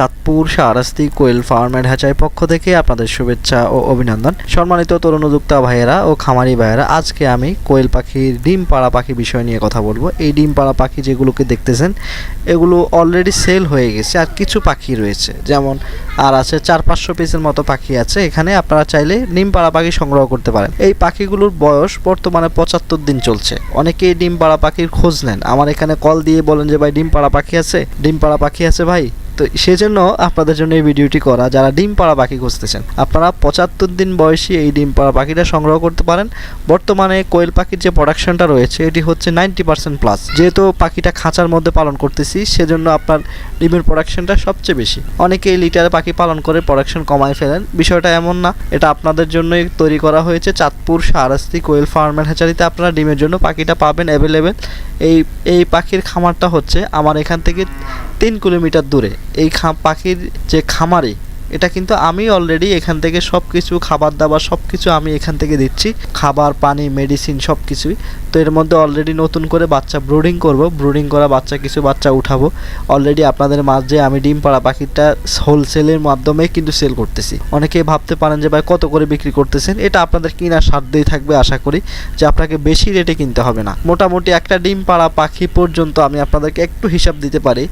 Chandpur Shahrasti quail farm and hatchery পক্ষ থেকে আপনাদের শুভেচ্ছা ও অভিনন্দন। সম্মানিত তরুণ উদ্যোক্তা ভাইয়েরা ও খামারি ভাইয়েরা, আজকে আমি কোয়েল পাখির ডিম পাড়া পাখি বিষয় নিয়ে কথা বলব। এই ডিম পাড়া পাখি যেগুলোকে দেখতেছেন, এগুলো অলরেডি সেল হয়ে গেছে আর কিছু পাখি রয়েছে। যেমন আর আছে চার পাঁচশো পিসের মতো পাখি আছে। এখানে আপনারা চাইলে ডিম পাড়া পাখি সংগ্রহ করতে পারেন। এই পাখিগুলোর বয়স বর্তমানে পঁচাত্তর দিন চলছে। অনেকেই ডিম পাড়া পাখির খোঁজ নেন। আমার এখানে কল দিয়ে বলেন যে, ভাই, ডিম পাড়া পাখি আছে? ডিম পাড়া পাখি আছে, ভাই। তো সেজন্য আপনাদের জন্য এই ভিডিওটি করা, যারা ডিম পাড়া পাখি খুঁজতেছেন, আপনারা পঁচাত্তর দিন বয়সী এই ডিম পাড়া পাখিটা সংগ্রহ করতে পারেন। বর্তমানে কোয়েল পাখির যে প্রোডাকশনটা রয়েছে, এটি হচ্ছে নাইনটি পার্সেন্ট প্লাস যেহেতু পাখিটা খাঁচার মধ্যে পালন করতেছি, সেজন্য আপনার ডিমের প্রোডাকশনটা সবচেয়ে বেশি। অনেকেই লিটারে পাখি পালন করে প্রোডাকশন কমায় ফেলেন। বিষয়টা এমন না, এটা আপনাদের জন্যই তৈরি করা হয়েছে। চাঁদপুর শাহরাস্তি কোয়েল ফার্মের হ্যাচারিতে আপনারা ডিমের জন্য পাখিটা পাবেন অ্যাভেলেবেল এই এই পাখির খামারটা হচ্ছে আমার এখান থেকে তিন কিলোমিটার দূরে। এই খা পাখির যে খামারি এটা কিন্তু আমি অলরেডি এখান থেকে সব কিছু খাবার দাবার সব কিছু আমি এখান থেকে দিচ্ছি। খাবার, পানি মেডিসিন সব কিছুই তো এর মধ্যে অলরেডি নতুন করে বাচ্চা ব্রুডিং করব। ব্রুডিং করা বাচ্চা কিছু বাচ্চা উঠাবো। অলরেডি আপনাদের মাঝে আমি ডিম পাড়া পাখিটা হোলসেলের মাধ্যমে কিন্তু সেল করতেছি। অনেকেই ভাবতে পারেন যে, ভাই, কত করে বিক্রি করতেছেন? এটা আপনাদের কিনার সাধ্যই থাকবে আশা করি যে, আপনাকে বেশি রেটে কিনতে হবে না। মোটামুটি একটা ডিম পাড়া পাখি পর্যন্ত আমি আপনাদেরকে একটু হিসাব দিতে পারি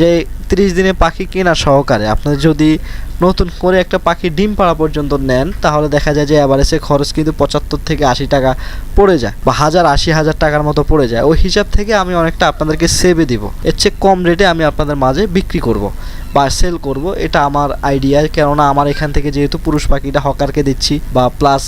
যে, তিরিশ দিনে পাখি কেনা সহকারে আপনার যদি নতুন করে একটা পাখি ডিম পাড়া পর্যন্ত নেন, তাহলে দেখা যায় যে অ্যাভারেজে খরচ কিন্তু পঁচাত্তর থেকে আশি টাকা পড়ে যায় বা হাজার আশি হাজার টাকার মতো পড়ে যায়। ওই হিসাব থেকে আমি অনেকটা আপনাদেরকে সেভে দিব। এর চেয়ে কম রেটে আমি আপনাদের মাঝে বিক্রি করব বা সেল করব। এটা আমার আইডিয়া কেননা আমার এখান থেকে যেহেতু পুরুষ পাখিটা হকারকে দিচ্ছি বা প্লাস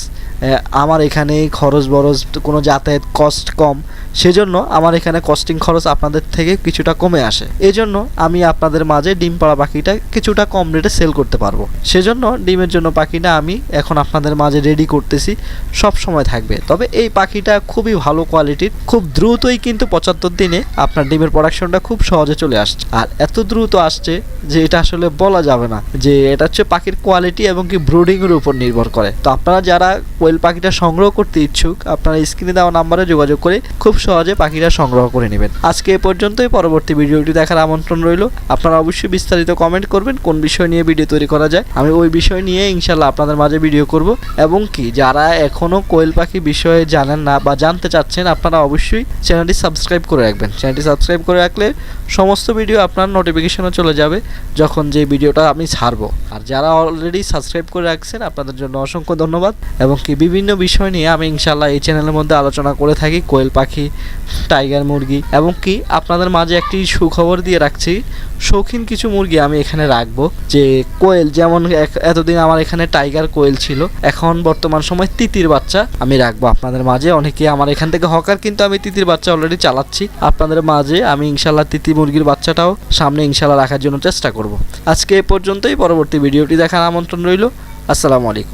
আমার এখানে খরচ বরচ কোনো যাতায়াত কস্ট কম, সেজন্য আমার এখানে কস্টিং খরচ আপনাদের থেকে কিছুটা কমে আসে। এজন্য আমি আপনাদের মাঝে ডিম পাড়া পাখিটা কিছুটা কম রেটে সেল করতে পারব। সেজন্য ডিমের জন্য পাখিটা আমি এখন আপনাদের মাঝে রেডি করতেছি। সব সময় থাকবে। তবে এই পাখিটা খুবই ভালো কোয়ালিটির খুব দ্রুতই কিন্তু পঁচাত্তর দিনে আপনার ডিমের প্রোডাকশনটা খুব সহজে চলে আসছে। আর এত দ্রুত আসছে যে এটা আসলে বলা যাবে না যে এটা হচ্ছে পাখির কোয়ালিটি এবং কি ব্রুডিংয়ের উপর নির্ভর করে। তো আপনারা যারা কোয়েল পাখিটা সংগ্রহ করতে ইচ্ছুক, আপনারা স্ক্রিনে দেওয়া নাম্বারে যোগাযোগ করে খুব সহজে পাখিটা সংগ্রহ করে নেবেন। আজকে এ পর্যন্তই। পরবর্তী ভিডিওটি দেখার আমন্ত্রণ রইল। আপনারা অবশ্যই বিস্তারিত কমেন্ট করবেন, কোন বিষয় নিয়ে ভিডিও তৈরি করা যায়। আমি ওই বিষয় নিয়ে ইনশাল্লাহ আপনাদের মাঝে ভিডিও করব। এবং কি, যারা এখনও কোয়েল পাখি বিষয়ে জানেন না বা জানতে চাচ্ছেন, আপনারা অবশ্যই চ্যানেলটি সাবস্ক্রাইব করে রাখবেন। চ্যানেলটি সাবস্ক্রাইব করে রাখলে সমস্ত ভিডিও আপনার নোটিফিকেশনে চলে যাবে, যখন যে ভিডিওটা আমি ছাড়বো। আর যারা অলরেডি সাবস্ক্রাইব করে রাখছেন, আপনাদের জন্য অসংখ্য ধন্যবাদ। এবং কি, বিভিন্ন বিষয় নিয়ে আমি ইনশাল্লাহ এই চ্যানেলের মধ্যে আলোচনা করে থাকি, কোয়েল পাখি টাইগার মুরগি। এবং কি, আপনাদের মাঝে একটি সুখবর দিয়ে রাখছি। শৌখিন কিছু মুরগি আমি এখানে রাখব। যে কোয়েল, যেমন এতদিন আমার এখানে টাইগার কোয়েল ছিল, এখন বর্তমান সময় তিতির বাচ্চা আমি রাখব আপনাদের মাঝে। অনেকে আমার এখান থেকে হকার, কিন্তু আমি তিতির বাচ্চা অলরেডি চালাচ্ছি। আপনাদের মাঝে আমি ইনশাল্লাহ তিতি মুরগির বাচ্চাটাও সামনে ইনশাল্লাহ রাখার জন্য চেষ্টা করব। আজকে এ পর্যন্তই, পরবর্তী ভিডিওটি দেখার আমন্ত্রণ রইল। আসসালামু আলাইকুম।